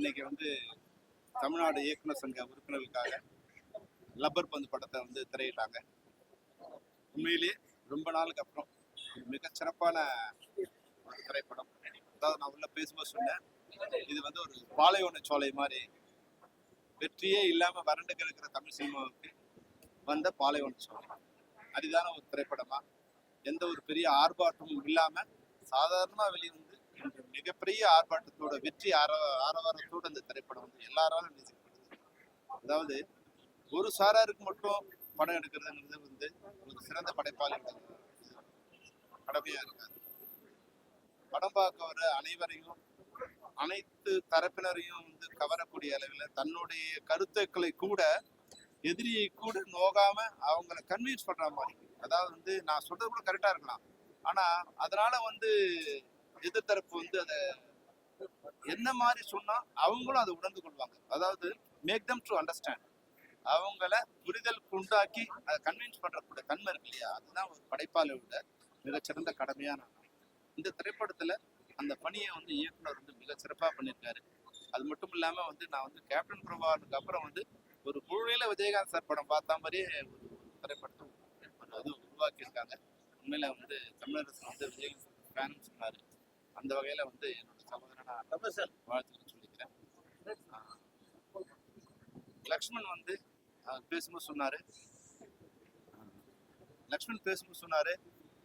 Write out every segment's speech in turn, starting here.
இன்னைக்கு வந்து தமிழ்நாடு இயக்குனர் சங்க உறுப்பினர்களுக்காக லப்பர் பந்து படத்தை வந்து திரையிட்டாங்க. உண்மையிலேயே ரொம்ப நாளுக்கு அப்புறம் மிக சிறப்பான ஒரு திரைப்படம். அதாவது நான் உள்ள பேசும்போது சொன்னேன் இது வந்து ஒரு பாலைவன சோலை மாதிரி வெற்றியே இல்லாம வறண்டு கிடக்கிற தமிழ் சினிமாவுக்கு வந்த பாலைவன சோலை. அரிதான ஒரு திரைப்படமா? எந்த ஒரு பெரிய ஆர்ப்பாட்டமும் இல்லாம சாதாரணமா வெளியே மிகப்பெரிய ஆர்ப்பாட்டத்தோட வெற்றி ஆர ஆரவாரத்தோட இந்த திரைப்படம் வந்து எல்லாராலும் நேசிக்கப்படுது அதாவது ஒரு சாராருக்கு மட்டும் படம் எடுக்கிறதுங்கிறது வந்து ஒரு சிறந்த படைப்பாளி கடமையா இருக்காது. படம் பார்க்க வர அனைவரையும் அனைத்து தரப்பினரையும் வந்து கவரக்கூடிய அளவில் தன்னுடைய கருத்துக்களை கூட எதிரியை கூட நோகாம அவங்கள கன்வின்ஸ் பண்ற மாதிரி. அதாவது வந்து நான் சொல்றது கூட கரெக்டா இருக்கலாம். ஆனா அதனால வந்து எதிர்த்தரப்பு வந்து அதை என்ன மாதிரி சொன்னா அவங்களும் அதை உணர்ந்து கொள்வாங்க. அதாவது மேக் தம் டு அண்டர்ஸ்டாண்ட் அவங்கள புரிதல் உண்டாக்கி அதை கன்வின்ஸ் பண்றக்கூடிய தன்மை இருக்கு இல்லையா? அதுதான் ஒரு படைப்பாளியோட மிகச்சிறந்த கடமையா நான் இந்த திரைப்படத்துல அந்த பணியை வந்து இயக்குனர் வந்து மிக சிறப்பா பண்ணியிருக்காரு. அது மட்டும் இல்லாம வந்து நான் வந்து கேப்டன் பிரபாவுக்கு அப்புறம் வந்து ஒரு முழுமையில விஜயகாந்த் சார் படம் பார்த்த மாதிரியே ஒரு திரைப்படத்தை அது உருவாக்கியிருக்காங்க. உண்மையில வந்து தமிழரசன் வந்து விஜயகாந்த் ஃபேன் சொன்னாரு. அந்த வகையில வந்து என்னோட சகோதரனா வாழ்த்துக்கள் சொல்லிக்கிறேன். லக்ஷ்மண் வந்து பேசும்போது சொன்னாரு. லக்ஷ்மண் பேசும்போது சொன்னாரு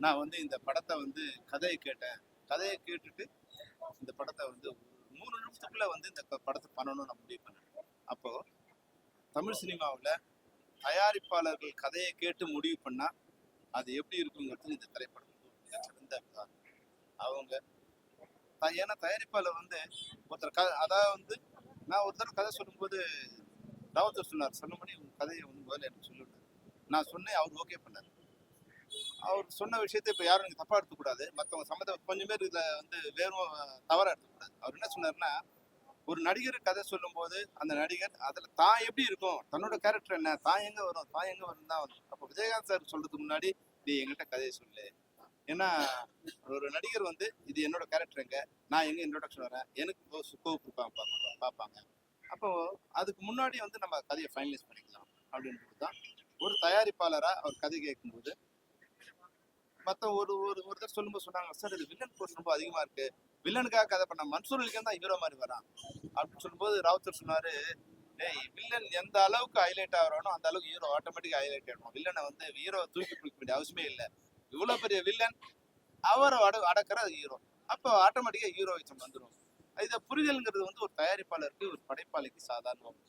நான் வந்து இந்த படத்தை வந்து கதையை கேட்டேன். கதையை கேட்டுட்டு இந்த படத்தை வந்து மூணு நிமிஷத்துக்குள்ள வந்து இந்த படத்தை பண்ணணும்னு நான் முடிவு பண்ணேன். அப்போ தமிழ் சினிமாவில் தயாரிப்பாளர்கள் கதையை கேட்டு முடிவு பண்ணால் அது எப்படி இருக்குங்கிறது இந்த திரைப்படம் மிகச்சிறந்த அவங்க ஏன்னா தயாரிப்பாளர் வந்து ஒருத்தர் க அதாவது வந்து நான் ஒரு தடவை கதை சொல்லும்போது ராவத்தர் சொன்னார் சொன்னபடி உங்க கதையை வந்து முதல்ல எனக்கு சொல்லிவிட்டார் நான் சொன்னேன் அவர் ஓகே பண்ணார். அவர் சொன்ன விஷயத்தை இப்போ யாரும் எனக்கு தப்பாக எடுத்துக்கூடாது. மற்றவங்க சம்மந்த கொஞ்சம் பேர் இதில் வந்து வேறும் தவறாக எடுத்துக்கூடாது. அவர் என்ன சொன்னார்னா ஒரு நடிகர் கதை சொல்லும்போது அந்த நடிகர் அதில் தான் எப்படி இருக்கும்? தன்னோட கேரக்டர் என்ன? தான் எங்கே வரும்? தான் எங்கே வரும் தான் வரும். அப்போ விஜயகாந்த் சார் சொல்றதுக்கு முன்னாடி நீ எங்கிட்ட கதையை சொல்லு. ஏன்னா ஒரு நடிகர் வந்து இது என்னோட கேரக்டருங்க நான் எங்க இன்ட்ரோடக்ஷன் வரேன் எனக்கு சுக்கோவு கொடுப்பாங்க பார்ப்பாங்க. அப்போ அதுக்கு முன்னாடி வந்து நம்ம கதையை ஃபைனலைஸ் பண்ணிக்கலாம் அப்படின்றது தான். ஒரு தயாரிப்பாளராக அவர் கதை கேட்கும்போது மற்ற ஒரு ஒரு ஒருத்தர் சொல்லும்போது சொன்னாங்க சார் இது வில்லன் போர்ஸ் ரொம்ப அதிகமா இருக்கு. வில்லனுக்காக கதை பண்ண மன்சூர் தான் ஹீரோ மாதிரி வரான். அப்படின்னு சொல்லும்போது ராவுத்தர் சொன்னாரு ஏய் வில்லன் எந்த அளவுக்கு ஹைலைட் ஆகிறானோ அந்த அளவுக்கு ஹீரோ ஆட்டோமேட்டிக்காக ஹைலைட் ஆகிடும் வில்லனை வந்து ஹீரோ தூக்கி பிடிக்க வேண்டிய அவசியமே இல்லை. இவ்வளவு பெரிய வில்லன் அவரை அட அடக்கிற ஹீரோ அப்போ ஆட்டோமேட்டிக்காக ஹீரோயிசம் வந்துடும் இதை புரிதல்ங்கிறது வந்து ஒரு தயாரிப்பாளருக்கு ஒரு படைப்பாளிக்கு சாதாரணம்.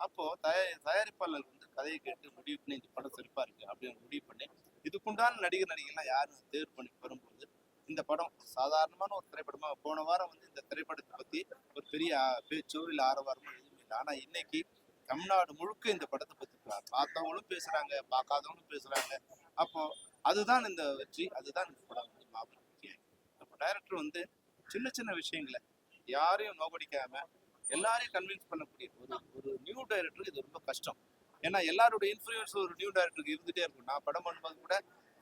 அப்போ தயாரி தயாரிப்பாளர் வந்து கதையை கேட்டு முடிவு பண்ணி இந்த படம் சிறப்பாக இருக்குது அப்படின்னு முடிவு பண்ணி இதுக்குண்டான நடிகர் நடிகைலாம் யாரும் தேர்வு பண்ணி வரும்போது இந்த படம் சாதாரணமான ஒரு திரைப்படமா போன வாரம் வந்து இந்த திரைப்படத்தை பத்தி ஒரு பெரிய பேச்சோ இல்ல ஆரவாரமோ எதுவும் இல்லை. ஆனா இன்னைக்கு தமிழ்நாடு முழுக்க இந்த படத்தை பத்தி பார்த்தவங்களும் பேசுறாங்க பார்க்காதவங்களும் பேசுறாங்க. அப்போ அதுதான் இந்த வெற்றி அதுதான் இந்த படம் வந்து மாபெரும் வெற்றி அப்போ டைரக்டர் வந்து சின்ன சின்ன விஷயங்களை யாரையும் நோபடிக்காம எல்லாரையும் கன்வின்ஸ் பண்ணக்கூடிய ஒரு ஒரு நியூ டைரக்டருக்கு இது ரொம்ப கஷ்டம். ஏன்னா எல்லாரோட இன்ஃப்ளூயன்ஸ் ஒரு நியூ டைரக்டருக்கு இருந்துகிட்டே இருக்கும். நான் படம் பண்ணும்போது கூட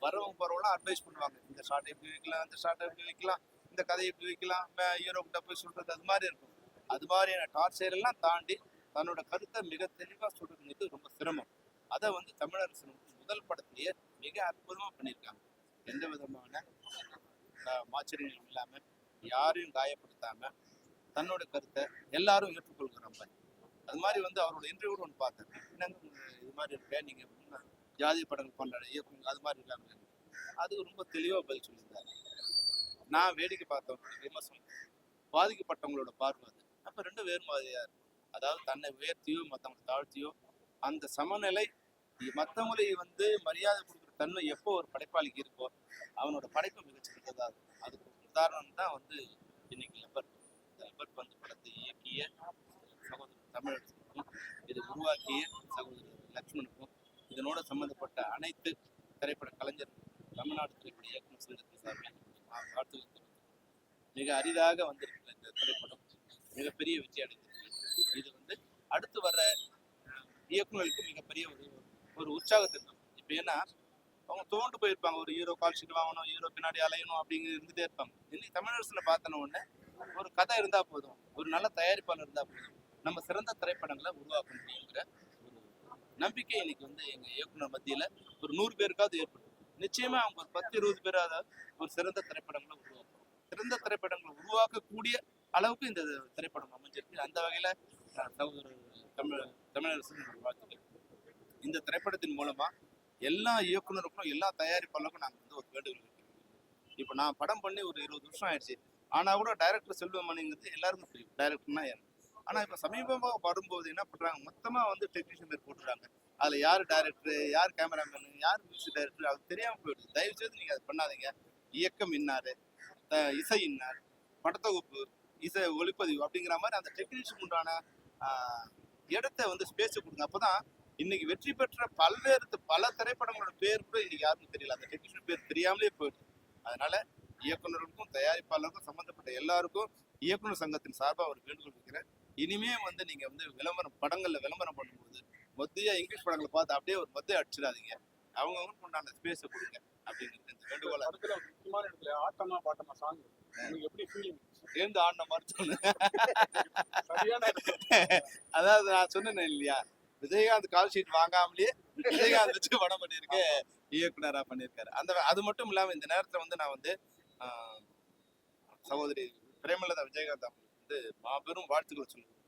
வரவங்க போறவங்களாம் அட்வைஸ் பண்ணுவாங்க. இந்த ஷார்ட் எப்படி வைக்கலாம் அந்த ஷார்ட் எப்படி வைக்கலாம் இந்த கதையை எப்படி வைக்கலாம் ஹீரோ கிட்ட போய் சொல்றது அது மாதிரி இருக்கும். அது மாதிரியான டார்ச்சர் எல்லாம் தாண்டி தன்னோட கருத்தை மிக தெளிவாக சொல்றதுங்கிறது ரொம்ப சிரமம். அதை வந்து தமிழரசு முதல் படத்திலேயே மிக அற்புதமாக பண்ணியிருக்காங்க. எந்த விதமான அஹ், மாச்சரியங்களும் யாரையும் காயப்படுத்தாமல் தன்னோட கருத்தை எல்லாரும் ஏற்றுக்கொள்கிற மாதிரி. அது மாதிரி வந்து அவரோட இன்டர்வியூ ஒன்று பார்த்தேன். என்னங்க இது மாதிரி இருக்கேன் நீங்கள் ஜாதி படங்கள் பண்ணுற இயக்கம் அது மாதிரி இருக்காங்க அது ரொம்ப தெளிவாக பதில் சொல்லியிருந்தாரு. நான் வேடிக்கை பார்த்தவங்களோட விமர்சனம் பாதிக்கப்பட்டவங்களோட பார்வை அது. அப்போ ரெண்டும் வேறு மாதிரியாக இருக்கும் அதாவது தன்னை உயர்த்தியோ மற்றவங்களை தாழ்த்தியோ அந்த சமநிலை மற்றவங்களை வந்து மரியாதை கொடுக்குற தன்மை எப்போ ஒரு படைப்பாளிக்கு இருக்கோ அவனோட படைப்பு மிகச்சிறந்ததா இருக்கும். அதுக்கு உதாரணம் தான் வந்து இன்னைக்கு லப்பர் இந்த பந்து படத்தை இயக்கிய சகோதரர் தமிழர்களுக்கும் இதை உருவாக்கிய சகோதரர் லக்ஷ்மணுக்கும் இதனோட சம்பந்தப்பட்ட அனைத்து திரைப்பட கலைஞர் தமிழ்நாடு திரைப்பட இயக்குநர் சங்கத்தின் சார்பில் வாழ்த்துக்கள் மிக அரிதாக வந்திருக்கிற இந்த திரைப்படம் மிகப்பெரிய வெற்றி அடைந்திருக்கு. இது வந்து அடுத்து வர இயக்குநர்களுக்கு மிகப்பெரிய ஒரு ஒரு உற்சாகத்தை இருக்கும் இப்போ ஏன்னா அவங்க தோண்டு போயிருப்பாங்க. ஒரு ஹீரோ கால்ஷீட் வாங்கணும் ஹீரோ பின்னாடி அலையணும் அப்படிங்கிறது இருந்துட்டே இருப்பாங்க. இன்னைக்கு தமிழரசில் பார்த்தன உடனே ஒரு கதை இருந்தால் போதும். ஒரு நல்ல தயாரிப்பாளர் இருந்தால் போதும். நம்ம சிறந்த திரைப்படங்களை உருவாக்க முடியுங்கிற ஒரு நம்பிக்கை இன்னைக்கு வந்து எங்கள் இயக்குனர் மத்தியில் ஒரு நூறு பேருக்காவது ஏற்படும் நிச்சயமா அவங்க ஒரு பத்து இருபது பேராவது ஒரு சிறந்த திரைப்படங்களை உருவாக்கும் சிறந்த திரைப்படங்களை உருவாக்கக்கூடிய அளவுக்கு இந்த திரைப்படம் அமைஞ்சிருக்கு. அந்த வகையில் தமிழ் தமிழரசு வாழ்த்துக்கள் இந்த திரைப்படத்தின் மூலமா எல்லா இயக்குனருக்கும் எல்லா தயாரிப்பாளருக்கும் நாங்கள் வந்து ஒரு வேண்டுகோள் வைக்கிறோம் இப்போ நான் படம் பண்ணி ஒரு இருபது வருஷம் ஆயிடுச்சு. ஆனா கூட டைரக்டர் செல்வமணிங்கிறது எல்லாருக்கும் தெரியும். டைரக்டர்னா யார்? ஆனா இப்போ சமீபமாக வரும்போது என்ன பண்றாங்க? மொத்தமா வந்து டெக்னீஷியன் பேர் போட்டுறாங்க அதுல யார் டைரக்டர் யார் கேமராமேன் யார் மியூசிக் டைரக்டர் அது தெரியாம போயிடுது. தயவு செய்து நீங்க அதை பண்ணாதீங்க. இயக்கம் இன்னார் இசை இன்னார் படத்தொகுப்பு இசை ஒளிப்பதிவு அப்படிங்கிற மாதிரி அந்த டெக்னீஷியன் உண்டான ஆஹ், இடத்த வந்து ஸ்பேஸ் கொடுங்க. அப்பதான் இன்னைக்கு வெற்றி பெற்ற பல்வேறு பல திரைப்படங்களோட பேர் கூட இன்னைக்கு யாருக்கும் தெரியல. அந்த டெக்னீஷியன் பேர் தெரியாமலே போயிடுது அதனால இயக்குனருக்கும் தயாரிப்பாளருக்கும் சம்பந்தப்பட்ட எல்லாருக்கும் இயக்குனர் சங்கத்தின் சார்பாக ஒரு வேண்டுகோள் வைக்கிறேன் இனிமே வந்து நீங்க வந்து விளம்பரம் படங்கள்ல விளம்பரம் பண்ணும்போது மொத்தையா இங்கிலீஷ் படங்களை பார்த்து அப்படியே ஒரு மொத்தையை அடிச்சிடாதீங்க. அவங்கவுங்களுக்கு உண்டான ஸ்பேஸை கொடுங்க அப்படிங்கிறது இந்த வேண்டுகோளா படத்துல ஒரு முக்கியமான இடத்துல ஆட்டமா பாட்டமா சாங் எப்படி ஃபீலிங் சேர்ந்து ஆடின மாதிரி சொன்னேன் அதாவது நான் சொன்னேன் இல்லையா? விஜயகாந்த் கால் ஷீட் வாங்காமலேயே விஜயகாந்த் வச்சு படம் பண்ணியிருக்க. இயக்குனரா பண்ணியிருக்காரு. அந்த அது மட்டும் இல்லாம இந்த நேரத்துல வந்து நான் வந்து சகோதரி பிரேமலதா விஜயகாந்த் அவங்களுக்கு வந்து மாபெரும் வாழ்த்துக்கள் சொல்லுவேன்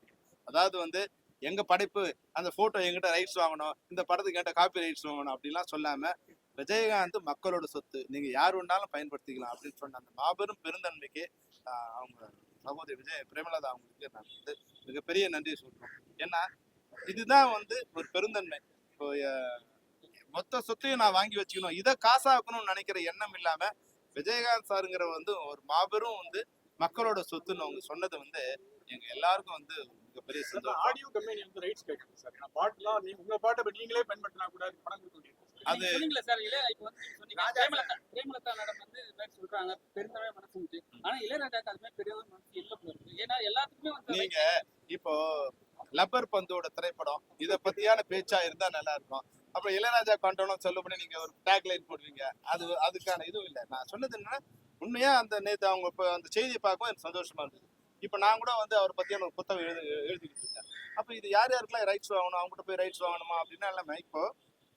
அதாவது வந்து எங்க படைப்பு அந்த போட்டோ எங்கிட்ட ரைட்ஸ் வாங்கணும் இந்த படத்துக்கு என்கிட்ட காப்பி ரைட்ஸ் வாங்கணும் அப்படிலாம் சொல்லாம விஜயகாந்த் மக்களோட சொத்து நீங்க யார் வேணாலும் பயன்படுத்திக்கலாம் அப்படின்னு சொன்ன அந்த மாபெரும் பெருந்தன்மைக்கு அவங்க சகோதரி விஜய் பிரேமலதா அவங்களுக்கு நான் வந்து மிகப்பெரிய நன்றி சொல்றோம். ஏன்னா இதுதான் வந்து ஒரு பெருந்தன்மை. இப்போ மொத்த சொத்தையும் நான் வாங்கி வச்சுக்கணும். இதை காசாக்கணும்னு நினைக்கிற எண்ணம் இல்லாம விஜயகாந்த் சாருங்கிற வந்து ஒரு மாபெரும் வந்து மக்களோட சொத்துன்னு அவங்க சொன்னது வந்து எங்க எல்லாருக்கும் வந்து மிகப்பெரிய சந்தோஷம். ஆடியோ கம்பெனி வந்து ரைட்ஸ் கேட்குது சார். நான் பாட்டுலாம் நீங்க உங்க பாட்டை நீங்களே பயன்படுத்தினா கூட பணம் கொடுக்க முடியும் அது- நீங்க சொன்னீங்களே சார் இல்ல இப்போ வந்து நீங்க சொன்னீங்க பிரேமலதா பிரேமலதா மேடம் வந்து இது மாதிரி சொல்றாங்க பெருந்தவே மனசு ஆனா இளையராஜாக்கு அது மாதிரி பெரிய மனசு இல்ல போல இருக்கு. ஏன்னா எல்லாத்துக்குமே வந்து நீங்க இப்போ லப்பர் பந்தோட திரைப்படம் இத பத்தியான பேச்சா இருந்தா நல்லா இருக்கும். அப்புறம் இளையராஜா கண்டனம் சொல்லப்படி நீங்க ஒரு டேக் லைன் போடுவீங்க அது அதுக்கான இதுவும் இல்லை. நான் சொன்னது என்னன்னா உண்மையா அந்த நேத்து அவங்க இப்ப அந்த செய்தியை பார்க்கவும் எனக்கு சந்தோஷமா இருந்தது. இப்ப நான் கூட வந்து அவரை பத்தியான ஒரு புத்தகம் எழுதி எழுதிக்கிட்டு இருக்கேன். அப்ப இது யார் யாருக்கெல்லாம் ரைட்ஸ் வாங்கணும் அவங்ககிட்ட போய் ரைட்ஸ் வாங்கணுமா அப்படின்னா எல்லாமே இப்போ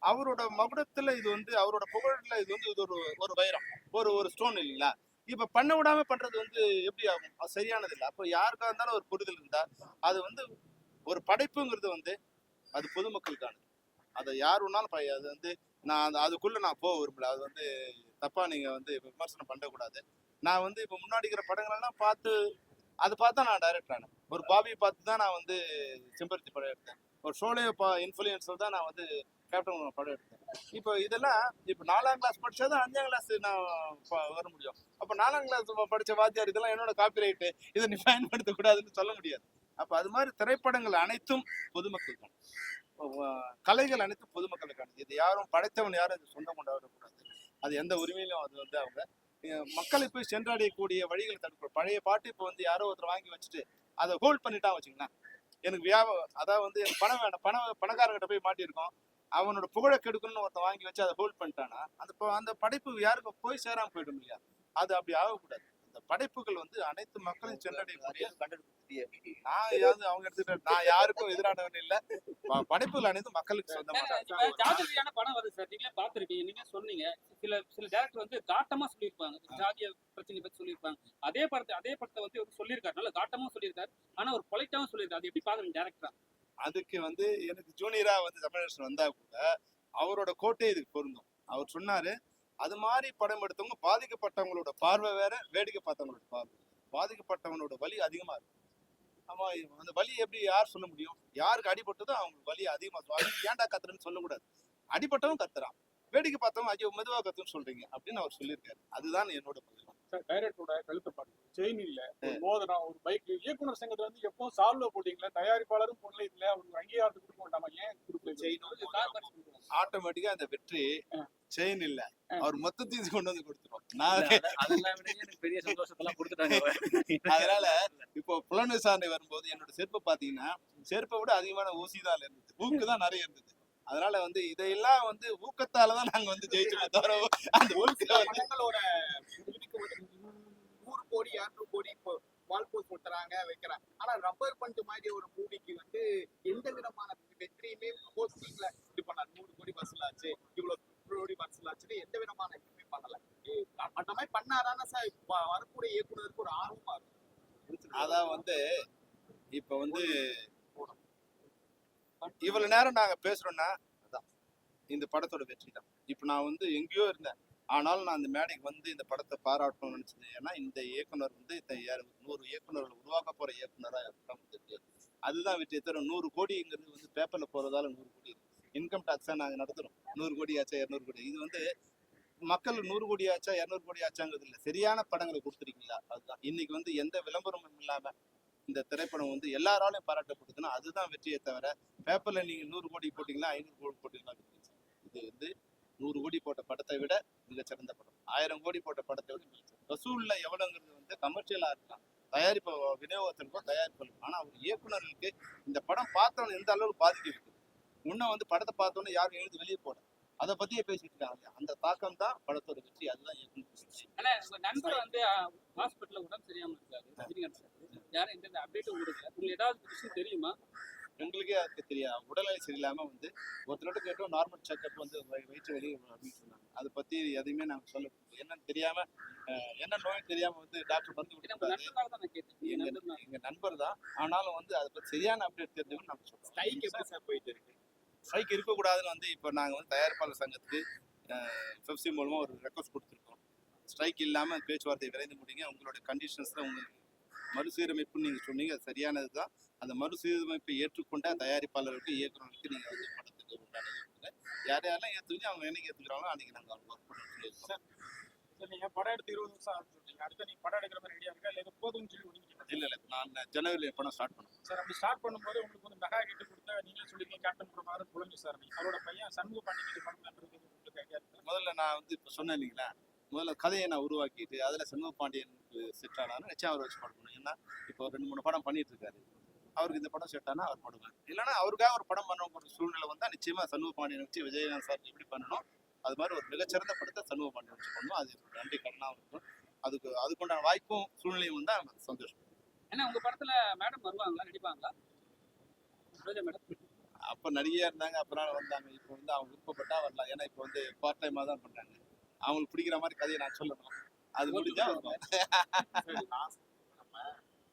அவரோட மகுடத்துல இது வந்து அவரோட புகழ்ல இது வந்து இது ஒரு ஒரு வைரம். ஒரு ஒரு ஸ்டோன் இல்லைங்களா? இப்ப பண்ண விடாம பண்றது வந்து எப்படி ஆகும்? அது சரியானது இல்லை. அப்போ யாருக்கா இருந்தாலும் ஒரு புரிதல் இருந்தா அது வந்து ஒரு படைப்புங்கிறது வந்து அது பொதுமக்களுக்கானது அதை யார் வேணாலும் அது வந்து நான் அந்த அதுக்குள்ள நான் போக விரும்பல. அது வந்து தப்பா நீங்க வந்து விமர்சனம் பண்ணக்கூடாது. நான் வந்து இப்போ முன்னாடி இருக்கிற படங்கள்லாம் பார்த்து அது பார்த்தா நான் டைரக்டர் ஆனேன். ஒரு பாபியை பார்த்து தான் நான் வந்து செம்பருத்தி படம் எடுத்தேன். ஒரு ஷோலே பா இன்ஃப்ளூயன்ஸில் தான் நான் வந்து கேப்டன் படம் எடுத்தேன். இப்போ இதெல்லாம் இப்போ நாலாம் கிளாஸ் படிச்சாதான் அஞ்சாம் கிளாஸ் நான் வர முடியும். அப்போ நாலாம் கிளாஸ் படித்த வாத்தியார் இதெல்லாம் என்னோட காப்பி ரைட்டு இதை நீ பயன்படுத்தக்கூடாதுன்னு சொல்ல முடியாது. அப்போ அது மாதிரி திரைப்படங்கள் அனைத்தும் பொதுமக்களுக்கான கலைகள் அனைத்தும் பொதுமக்களுக்கானது. இது யாரும் படைத்தவன் யாரும் இது சொந்தம் கொண்டாடக்கூடாது அது எந்த உரிமையிலும் அது வந்து அவங்க மக்களை போய் சென்றடையக்கூடிய வழிகளை தடுக்கணும். பழைய பாட்டு இப்போ வந்து யாரோ ஒருத்தர் வாங்கி வச்சுட்டு அதை ஹோல்ட் பண்ணிட்டா வச்சுங்களேன் எனக்கு வியாபாரம் அதாவது வந்து எனக்கு பணம் வேண்டாம் பணம் பணக்காரங்கிட்ட போய் மாட்டியிருக்கோம். அவனோட புகழை கெடுக்கணும்னு ஒருத்தன் வாங்கி வச்சு அதை ஹோல்ட் பண்ணிட்டானா? அந்த அந்த படைப்பு யாருக்கும் போய் சேராம போயிடும் இல்லையா அது அப்படி ஆகக்கூடாது. படைப்புகள் வந்து அனைத்து மக்களையும் சென்றடையக்கூடிய நான் ஏதாவது அவங்க எடுத்துக்கிட்ட நான் யாருக்கும் எதிரானவன் இல்ல. படைப்புகள் அனைத்தும் மக்களுக்கு சொந்தமானது இப்ப ஜாதியான படம் வருது சார். நீங்களே பாத்திருக்கீங்க நீங்க சொன்னீங்க. சில சில டேரக்டர் வந்து காட்டமா சொல்லியிருப்பாங்க. ஜாதிய பிரச்சனை பத்தி சொல்லியிருப்பாங்க. அதே படத்தை அதே படத்தை வந்து இவர் சொல்லியிருக்காரு. நல்ல காட்டமா சொல்லியிருக்காரு. ஆனா ஒரு பொலைட்டாவும் சொல்லியிருக்காரு. அது எப்படி பாக்குறீங்க டேரக்டரா அதுக்கு வந்து எனக்கு ஜூனியரா வந்து தமிழரசன் வந்தா கூட அவரோட கோட்டை இதுக்கு பொருந்தும். அவர் சொன்னாரு அது மாதிரி படம் எடுத்தவங்க பாதிக்கப்பட்டவங்களோட பார்வை வேற வேடிக்கை பார்த்தவங்களோட பார்வை. பாதிக்கப்பட்டவங்களோட பாதிக்கப்பட்டவனோட வலி அதிகமா இருக்கும் ஆமா அந்த வலி எப்படி யார் சொல்ல முடியும்? யாருக்கு அடிபட்டதோ அவங்களுக்கு வலி அதிகமா இருக்கும் அது ஏன்டா கத்துறன்னு சொல்லக்கூடாது. அடிபட்டவன் கத்துறான். வேடிக்கை பார்த்தவன் ஐயோ மெதுவா கத்துன்னு சொல்றீங்க அப்படின்னு அவர் சொல்லியிருக்காரு. அதுதான் என்னோட பதில். சார் டைரக்டரோட கழுத்தை செயின் இல்ல ஒரு மோதிரம் ஒரு பைக் இயக்குனர் சங்கத்துல வந்து எப்பவும் சால்வ போட்டீங்களா? தயாரிப்பாளரும் பொருள் இல்ல அவருக்கு அங்கீகாரத்தை கொடுக்க மாட்டாமா? ஏன் கொடுக்கல கொடுக்குறாங்க. ஆட்டோமேட்டிக்கா அந்த வெற்றி. செயின் இல்ல. அவர் மொத்தத்தையும் கொண்டு வந்து கொடுத்துரும். நான் பெரிய சந்தோஷத்தெல்லாம் கொடுத்துட்டாங்க அதனால இப்போ புலன் விசாரணை வரும்போது என்னோட செருப்பு பாத்தீங்கன்னா செருப்பை விட அதிகமான ஊசி தான் இருந்தது. ஊக்கு தான் நிறைய இருந்தது. அதனால வந்து இதையெல்லாம் வந்து ஊக்கத்தால தான் நாங்க வந்து ஜெயிச்சோமே தவிர அந்த ஊக்க வந்து படங்களோட இதுக்கு வந்து நூறு கோடி இரநூறு கோடி இப்போ வால் ஒட்டுறாங்க வைக்கிறாங்க. ஆனா ரப்பர் பண்ட் மாதிரி ஒரு மூவிக்கு வந்து எந்த விதமான வெற்றியுமே போஸ்டிங்ல இது பண்ணாரு நூறு கோடி வசூலாச்சு இவ்வளவு கோடி வசூலாச்சுன்னு எந்த விதமான இதுவுமே பண்ணல. அந்த மாதிரி பண்ணாதானே சார் வரக்கூடிய இயக்குனருக்கு ஒரு ஆர்வமா இருக்கும். அதான் வந்து இப்ப வந்து இவ்வளவு நேரம் நாங்க பேசுறோம்னா அதான் இந்த படத்தோட வெற்றி தான். இப்ப நான் வந்து எங்கேயோ இருந்தேன். ஆனாலும் நான் அந்த மேடைக்கு வந்து இந்த படத்தை பாராட்டணும்னு நினைச்சது ஏன்னா இந்த இயக்குனர் வந்து இயக்குநர்கள் உருவாக்க போற இயக்குநராக தான் அதுதான் வெற்றி. தவிர நூறு கோடிங்கிறது வந்து பேப்பர்ல போறதால நூறு கோடி. இன்கம் டாக்ஸா நாங்க நடத்துறோம். நூறு கோடி ஆச்சா இரநூறு கோடி. இது வந்து மக்கள் நூறு கோடி ஆச்சா இரநூறு கோடி ஆச்சாங்கிறது இல்லை. சரியான படங்களை கொடுத்துருக்கீங்களா? அதுதான். இன்னைக்கு வந்து எந்த விளம்பரமும் இல்லாம இந்த திரைப்படம் வந்து எல்லாராலையும் பாராட்டப்படுதுன்னா அதுதான் வெற்றியை தவிர பேப்பர்ல நீங்க நூறு கோடி போட்டீங்களா ஐநூறு கோடி போட்டீங்களா இது வந்து நூறு கோடி போட்ட படத்தை விட மிகச்சிறந்த படம். ஆயிரம் கோடி போட்ட படத்தை விட மிகச்சிறந்த வசூல்ல எவ்வளவுங்கிறது வந்து கமர்ஷியலா இருக்கலாம். தயாரிப்பு விநியோகத்திற்கும் தயாரிப்பு ஆனா ஒரு இயக்குநர்களுக்கு இந்த படம் பார்த்தவன எந்த அளவுக்கு பாதிக்க வைக்குது? முன்ன வந்து படத்தை பார்த்தோன்னே யாரும் எழுந்து வெளியே போட அதை பத்தியே பேசிட்டு இருக்காங்க அந்த தாக்கம் தான் படத்தோட வெற்றி. அதுதான் இயக்குனர் உங்க நண்பர் வந்து ஹாஸ்பிட்டல்ல உடம்பு சரியாம இருக்காரு யாரும் எந்த அப்டேட்டும் கொடுக்கல. உங்களுக்கு ஏதாவது விஷயம் தெரியுமா? எங்களுக்கே அதுக்கு தெரியாது. உடல்நிலை சரியில்லாம வந்து ஒருத்தரோட கேட்டோம் நார்மல் செக்அப் வந்து வயி- வயிற்று வலி அப்படின்னு சொன்னாங்க அதை பத்தி எதையுமே நாங்க சொல்ல. என்னன்னு தெரியாம அஹ், என்ன நோய் தெரியாம வந்து டாக்டர் வந்து ஏன்னா உங்க கொடுத்தாரு நண்பருக்காக தான் நான் கேட்டேன் நீங்க எங்க நண்பர் தான். ஆனாலும் வந்து அதை பத்தி சரியான அப்டேட் தெரிஞ்சவங்க நம்ம சொல்றோம். ஸ்ட்ரைக் எப்படி சார் போயிட்டு இருக்கு? ஸ்ட்ரைக் இருக்கக்கூடாதுன்னு வந்து இப்போ நாங்க வந்து தயாரிப்பாளர் சங்கத்துக்கு பெப்சி மூலமா ஒரு ரெக்வஸ்ட் கொடுத்துருக்கோம். ஸ்ட்ரைக் இல்லாம பேச்சுவார்த்தை விரைந்து முடிங்க. உங்களோட கண்டிஷன்ஸ்ல உங்களுக்கு மறுசீரமைப்புன்னு நீங்க சொன்னீங்க அது சரியானது தான் அந்த மறுசீரமைப்பை ஏற்றுக்கொண்ட தயாரிப்பாளருக்கு இயக்குநருக்கு நீங்க வந்து படத்துக்கு உண்டான இயக்குங்க. யார் யாரெல்லாம் ஏற்றுக்கிட்டு அவங்க என்னைக்கு ஏற்றுக்கிறாங்களோ அன்னைக்கு நாங்கள் ஒர்க் பண்ண சொல்லியிருக்கோம் சார் நீங்க படம் எடுத்து இருபது வருஷம் ஆகுது சொல்றீங்க. அடுத்து நீங்க படம் எடுக்கிற மாதிரி ரெடியா இருக்கா? இல்ல இது போதும்னு சொல்லி ஒதுங்கிட்டீங்களா இல்லை இல்லை. நான் ஜனவரியில் படம் ஸ்டார்ட் பண்ணேன் சார் அப்படி ஸ்டார்ட் பண்ணும்போது உங்களுக்கு வந்து மெகா கிட்ட கொடுத்தா நீங்களே சொல்லிருக்கீங்க கேப்டன் பிரபாகரன் புலஞ்சு சார். நீங்க அவரோட பையன் சண்முக பாண்டியன் படம் பண்றது உங்களுக்கு ஐடியா முதல்ல நான் வந்து இப்போ சொன்னேன் இல்லைங்களா? முதல்ல கதையை நான் உருவாக்கிட்டு அதில் செல்வ பாண்டியனுக்கு செட் ஆனாலும் நிச்சயம் அவர் வச்சு படம் ஏன்னா இப்போ ஒரு ரெண்டு மூணு படம் பண்ணிட்டு இருக்காரு அவருக்கு இந்த படம் செட் ஆனால் அவர் பண்ணுவார் இல்லைன்னா அவருக்காக ஒரு படம் பண்ண சூழ்நிலை வந்தால் நிச்சயமா சண்முக பாண்டியன் வச்சு விஜயகாந்த் சார் எப்படி பண்ணணும் அது மாதிரி ஒரு மிகச்சிறந்த படத்தை சண்முக பாண்டியன் வச்சு பண்ணணும். அது நன்றி கடனாகவும் இருக்கும் அதுக்கு அதுக்குண்டான வாய்ப்பும் சூழ்நிலையும் வந்தால் சந்தோஷம். ஏன்னா உங்க படத்துல மேடம் வருவாங்களா? நடிப்பாங்களா? மேடம் அப்போ நடிகையாக இருந்தாங்க அப்புறம் வந்தாங்க. இப்போ வந்து அவங்க விருப்பப்பட்டா வரலாம். ஏன்னா இப்போ வந்து பார்ட் டைமாக தான் பண்ணுறாங்க அவங்களுக்கு பிடிக்கிற மாதிரி கதையை நான் சொல்லணும். அது முடிஞ்சா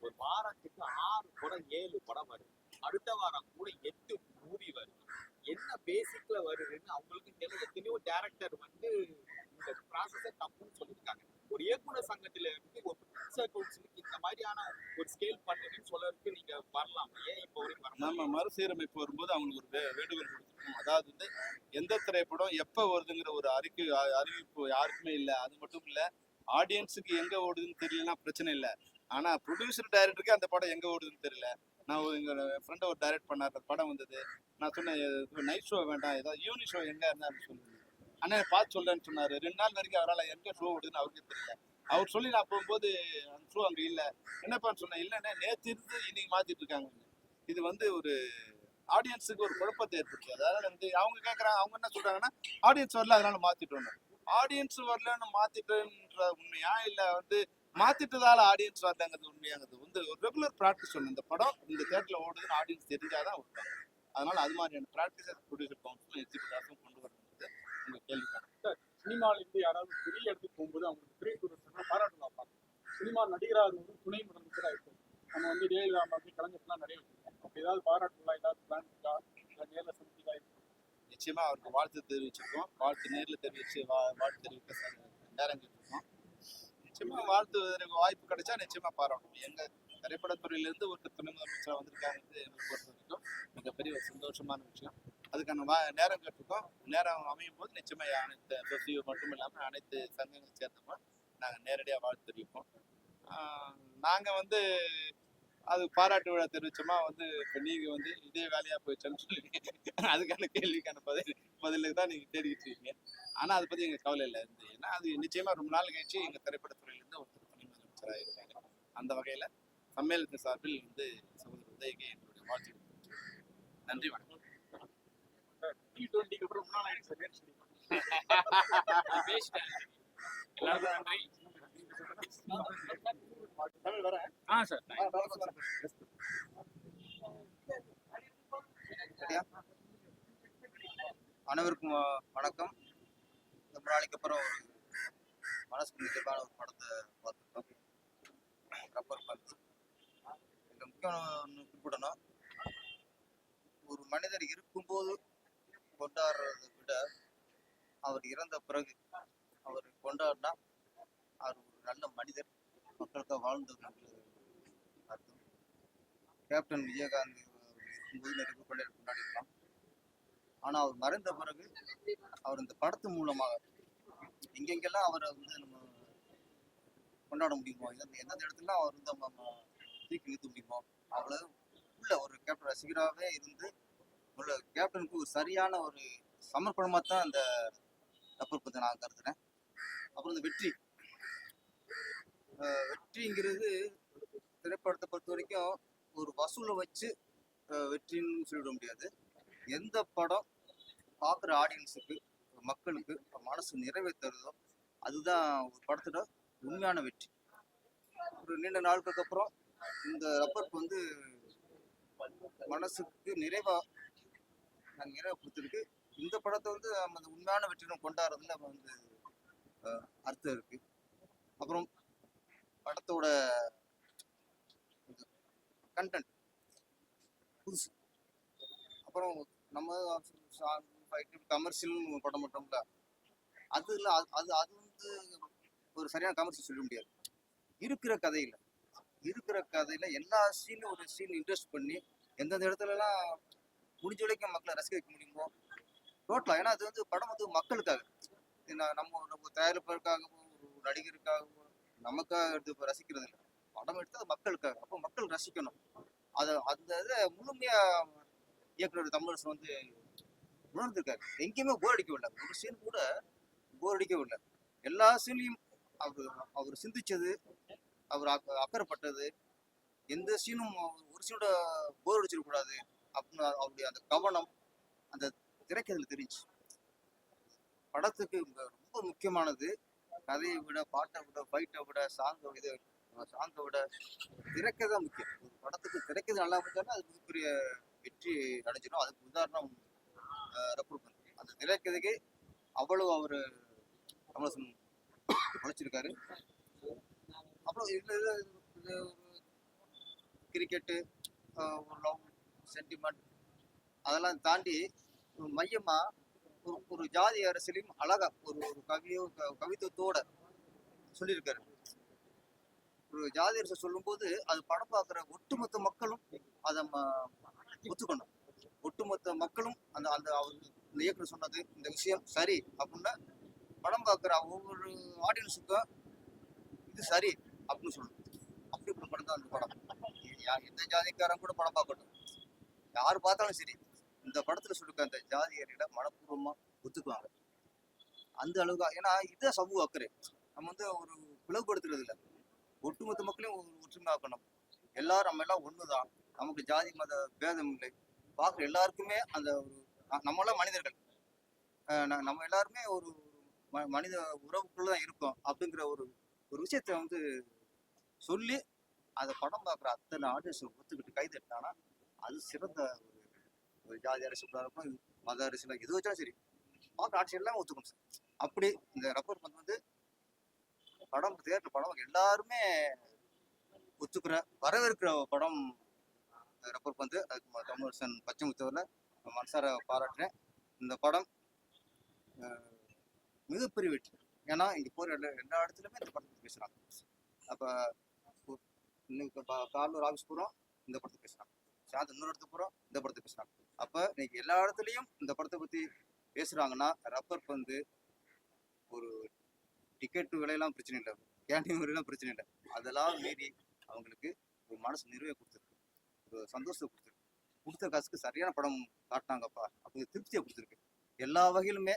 ஒரு வாரத்துக்கு ஆறு படம் ஏழு படம் வருது அடுத்த வாரம் கூட எட்டு மூவி வருது என்ன பேசிக்ல வருதுன்னு அவங்களுக்கு தெரியல. எத்தனையோ டேரக்டர் வந்து இந்த ப்ராசஸை தப்புன்னு சொல்லியிருக்காங்க. ஒரு இயக்குனர் சங்கத்துல இருந்து ஒரு ப்ரொடியூசர் கவுன்சிலுக்கு இந்த மாதிரியான ஒரு ஸ்கேல் பண்ணுங்கன்னு சொல்லறதுக்கு நீங்க வரலாம். ஏன் இப்போ வரைக்கும் வரலாம் நம்ம மறுசீரமைப்பு வரும்போது அவங்களுக்கு ஒரு வேண்டுகோள் கொடுத்துருக்கோம். அதாவது வந்து எந்த திரைப்படம் எப்போ வருதுங்கிற ஒரு அறிக்கை அறிவிப்பு யாருக்குமே இல்லை. அது மட்டும் இல்லை ஆடியன்ஸுக்கு எங்கே ஓடுதுன்னு தெரியலனா பிரச்சனை இல்லை. ஆனால் ப்ரொடியூசர் டைரக்டருக்கு அந்த படம் எங்கே ஓடுதுன்னு தெரியல. நான் ஒரு எங்கள் ஃப்ரெண்டை ஒரு டைரக்ட் பண்ணார். படம் வந்தது. நான் சொன்னேன் நைட் ஷோ வேண்டாம். ஏதாவது ஈவினிங் ஷோ எங்கே அப்படின்னு சொல்லுங்க அண்ணன் பார்த்து சொல்லேன்னு சொன்னார். ரெண்டு நாள் வரைக்கும் அவரால் எங்க ஷோ விடுதுன்னு அவருக்கு தெரியல. அவர் சொல்லி நான் போகும்போது அந்த ஷோ அங்கே இல்லை. என்னப்பான்னு சொன்னேன் இல்லைன்னா நேற்று இருந்து இன்னைக்கு மாற்றிட்டு இருக்காங்க இது வந்து ஒரு ஆடியன்ஸுக்கு ஒரு குழப்பத்தை ஏற்படுத்து. அதாவது வந்து அவங்க கேட்குறாங்க அவங்க என்ன சொல்றாங்கன்னா ஆடியன்ஸ் வரல அதனால மாத்திட்டோம் ஆடியன்ஸ் வரலன்னு மாத்திட்டேன்ற உண்மையா? இல்ல வந்து மாத்திட்டதால ஆடியன்ஸ் வரலங்கிறது உண்மையாங்கிறது? வந்து ஒரு ரெகுலர் ப்ராக்டிஸ் ஒன்று இந்த படம் இந்த தேட்டரில் ஓடுதுன்னு ஆடியன்ஸ் தெரிஞ்சாதான் வருவாங்க அதனால அது மாதிரியான ப்ராக்டிஸ் ப்ரொடியூசர் கவுன்சிலும் எக்ஸிபிட்டாஸும் கொண்டு வரணுங்கிறது இருந்து யாராவது பெரிய இடத்துக்கு போகும்போது அவங்களுக்கு பெரிய குரல் பாராட்டலாம் பார்க்கணும். சினிமா நடிகராக இருந்தவங்க துணை முதலமைச்சராக இருக்கும் நம்ம வந்து ஜெயலலிதா மாதிரி கலைஞர்லாம் நிறைய வச்சிருக்கோம். அப்போ ஏதாவது பாராட்டலாம் ஏதாவது பிளான் இருக்கா? இல்லை நேரில் சந்திக்கா நிச்சயமா அவருக்கு வாழ்த்து தெரிவிச்சிருக்கோம். வாழ்த்து நேரில் தெரிவிச்சு வா வாழ்த்து தெரிவிக்க ச- நேரம் கேட்டிருக்கோம். நிச்சயமா வாழ்த்து எனக்கு வாய்ப்பு கிடைச்சா நிச்சயமா பாராட்டணும் எங்க திரைப்படத்துறையிலேருந்து ஒரு துணை முதலமைச்சராக வந்திருக்காங்க எங்களுக்கு பொறுத்த வரைக்கும் மிகப்பெரிய ஒரு சந்தோஷமான விஷயம். அதுக்கான வா நேரம் கேட்டிருக்கோம். நேரம் அமையும் போது நிச்சயமாக அனைத்து தொசிவு மட்டும் இல்லாமல் அனைத்து சங்கங்களை சேர்ந்தவங்க நாங்கள் நேரடியாக வாழ்த்து தெரிவிப்போம் நாங்கள் வந்து அது பாராட்டு விழா தெரிவிச்சோமா? வந்து இப்போ நீங்கள் வந்து இதே வேலையாக போயிடுச்சோன்னு சொல்லி அதுக்கான கேள்விக்கான பதில் பதிலுக்கு தான் நீங்கள் தேடிக்கிட்டு இருக்கீங்க. ஆனால் அதை பற்றி எங்கள் கவலை இல்லை. இருந்து ஏன்னா அது நிச்சயமாக ரொம்ப நாள் கழிச்சு எங்கள் திரைப்படத்துறையிலேருந்து ஒருத்தர் துணை முதலமைச்சராக இருக்காங்க அந்த வகையில் சம்மேளனத்தின் சார்பில் வந்து சகோதரர் உதயகே எங்களுடைய வாழ்த்து நன்றி வணக்கம். டி டுவெண்ட்டிக்கு அப்புறம் முன்னாள் ஆயிடுச்சு எல்லாருக்கும் நன்றி. தமிழ் ஆ சார். அனைவருக்கும் வணக்கம். ரொம்ப நாளைக்கு அப்புறம் ஒரு மனசுக்கு நிறைவான ஒரு படத்தை பார்த்துருக்கோம். ரப்பர் பந்து. இதில் முக்கியம் ஒன்று குறிப்பிடணும். ஒரு மனிதர் இருக்கும்போது கொண்டாடுறதை விட அவர் இறந்த பிறகு அவர் கொண்டாடினா அவர் ஒரு நல்ல மனிதர். மக்களுக்காக வாழ்ந்ததுன்றது அர்த்தம் கேப்டன் விஜயகாந்த் அவர் இருக்கும்போது நிறைய பேர் கொண்டாடிருக்கலாம் அவர் மறைந்த பிறகு அவர் இந்த படத்து மூலமாக எங்கெங்கெல்லாம் அவரை வந்து நம்ம கொண்டாட முடியுமோ எந்த எந்தெந்த இடத்துல அவர் வந்து நம்ம நம்ம தூக்கி நிறுத்த முடியுமோ அவ்வளவு உள்ள ஒரு கேப்டன் ரசிகராகவே இருந்து உள்ள கேப்டனுக்கு ஒரு சரியான ஒரு சமர்ப்பணமா தான் அந்த ரப்பர் நான் கருதுறேன். அப்புறம் இந்த வெற்றி. வெற்றிங்கிறது திரைப்படத்தை பொறுத்த வரைக்கும் ஒரு வசூலை வச்சு வெற்றின்னு சொல்லிட முடியாது. எந்த படம் பார்க்குற ஆடியன்ஸுக்கு மக்களுக்கு மனசு நிறைவே தருதோ அதுதான் ஒரு படத்தோட உண்மையான வெற்றி. ஒரு நீண்ட நாட்களுக்கு அப்புறம் இந்த ரப்பருக்கு வந்து மனசுக்கு நிறைவாக நாங்கள் நிறைவா கொடுத்துருக்கு. இந்த படத்தை வந்து நம்ம அந்த உண்மையான வெற்றிடம் கொண்டாடுறதுல வந்து அர்த்தம் இருக்கு. அப்புறம் படத்தோட கண்டென்ட் புதுசு. அப்புறம் நம்ம சாங் ஃபைட்டு கமர்ஷியல் படம் மட்டும்ல அது இல்லை அது அது வந்து ஒரு சரியான கமர்ஷியல் சொல்ல முடியாது. இருக்கிற கதையில் இருக்கிற கதையில எல்லா சீனும் ஒரு சீன் இன்ட்ரெஸ்ட் பண்ணி எந்தெந்த இடத்துலலாம் முடிஞ்ச வரைக்கும் மக்களை ரசிக்க வைக்க முடியுமோ? டோட்டலாக ஏன்னா அது வந்து படம் வந்து மக்களுக்காக. நம்ம நம்ம தயாரிப்பதற்காகவும் ஒரு நடிகருக்காகவோ நமக்காக எடுத்து இப்போ ரசிக்கிறது இல்லை. படம் எடுத்தது மக்களுக்காக. அப்போ மக்கள் ரசிக்கணும். அதை அந்த இதை முழுமையாக இயக்குனர் தமிழரசு வந்து உணர்ந்திருக்காரு. எங்கேயுமே போர் அடிக்கவில்லை ஒரு சீன் கூட போர் அடிக்கவில்லை எல்லா சீன்லையும் அவர் அவர் சிந்திச்சது அவர் அக்கறைப்பட்டது. எந்த சீனும் ஒரு சீனோட போர் அடிச்சிடக்கூடாது. அப்படின்னு அவருடைய அந்த கவனம் அந்த திரைக்கதையில் தெரிஞ்சு. படத்துக்கு ரொம்ப முக்கியமானது கதையை விட பாட்டை விட ஃபைட்டை விட சாங்கை இது சாங்கை விட திரைக்கதை தான் முக்கியம். ஒரு படத்துக்கு திரைக்கிறது நல்லா இருந்தாலும் அது மிகப்பெரிய வெற்றி அடைஞ்சிடும். அதுக்கு உதாரணம் ரப்பர் பந்து. அந்த திரைக்கதைக்கு அவ்வளவு அவர் கமலசன் உழைச்சிருக்காரு அப்புறம் இதில் இது கிரிக்கெட்டு ஒரு லவ் சென்டிமெண்ட் அதெல்லாம் தாண்டி ஒரு மையமா ஒரு ஒரு ஜாதி அரசியலையும் அழகா ஒரு ஒரு கவியோ கவித்துவத்தோட சொல்லியிருக்காரு. ஒரு ஜாதி அரசு சொல்லும்போது அது படம் பார்க்குற ஒட்டுமொத்த மக்களும் அதை ஒத்துக்கணும். ஒட்டுமொத்த மக்களும் அந்த அந்த அவர் இந்த இயக்குனர் சொன்னது இந்த விஷயம் சரி அப்படின்னா படம் பார்க்குற ஒவ்வொரு ஆடியன்ஸுக்கும் இது சரி அப்படின்னு சொல்லணும். அப்படி ஒரு படம் தான் அந்த படம். எந்த ஜாதிக்காரன் கூட படம் பார்க்கட்டும். யார் பார்த்தாலும் சரி இந்த படத்துல சொல்லிருக்க அந்த ஜாதியர்களை மனப்பூர்வமா ஒத்துக்குவாங்க. அந்த அளவுக்கு ஏன்னா இதுதான் சமூக அக்கறை. நம்ம வந்து ஒரு பிளவுபடுத்துறது இல்லை. ஒட்டுமொத்த மக்களையும் ஒரு ஒற்றுமையாக்கணும். எல்லாரும் நம்ம எல்லாம் ஒண்ணுதான். நமக்கு ஜாதி மத பேதம் இல்லை. பார்க்குற எல்லாருக்குமே அந்த ஒரு ந- நம்மளாம் மனிதர்கள். நம்ம எல்லாருமே ஒரு ம- மனித உறவுக்குள்ள தான் இருக்கோம் அப்படிங்கிற ஒரு ஒரு விஷயத்த வந்து சொல்லி அதை படம் பார்க்குற அத்தனை ஆடியன்ஸ் ஒத்துக்கிட்டு கை தட்டினானா அது சிறந்த ஒரு ஒரு ஜாதி அரசியலாக இருக்கும். மத அரசியலாக எது வச்சாலும் சரி. பார்க்குற ஆட்சி எல்லாமே ஒத்துக்கணும் சார். அப்படி இந்த ரப்பர் பந்து வந்து படம் தேட்டர் படம் எல்லாருமே ஒத்துக்கிற வரவேற்கிற படம். ரப்பர் பந்து அதுக்கு ம- பச்சை முத்தவரில் மனசார பாராட்டுறேன். இந்த படம் மிகப்பெரிய வெற்றி. ஏன்னா இங்கே போகிற எல்லா எல்லா இடத்துலையுமே இந்த படத்தை பேசுகிறாங்க அப்போ இன்னைக்கு கா- ஒரு ஆஃபீஸ் போகிறோம் இந்த படத்தை பேசுகிறாங்க சாயந்தரம் இன்னொரு இடத்துக்கு போகிறோம் இந்த படத்தை பேசுகிறாங்க அப்போ இன்னைக்கு எல்லா இடத்துலையும் இந்த படத்தை பற்றி பேசுகிறாங்கன்னா ரப்பர் பந்து ஒரு டிக்கெட் விலையெல்லாம் பிரச்சனை இல்லை. கேண்டீன் விலையெல்லாம் பிரச்சனை இல்லை. அதெல்லாம் மீறி அவங்களுக்கு ஒரு மனசு நிறைவே கொடுத்துருக்கு. ஒரு சந்தோஷத்தை கொடுத்துருக்கு. கொடுத்த காசுக்கு சரியான படம் காட்டினாங்கப்பா. அப்படி திருப்தியை கொடுத்துருக்கு. எல்லா வகையிலுமே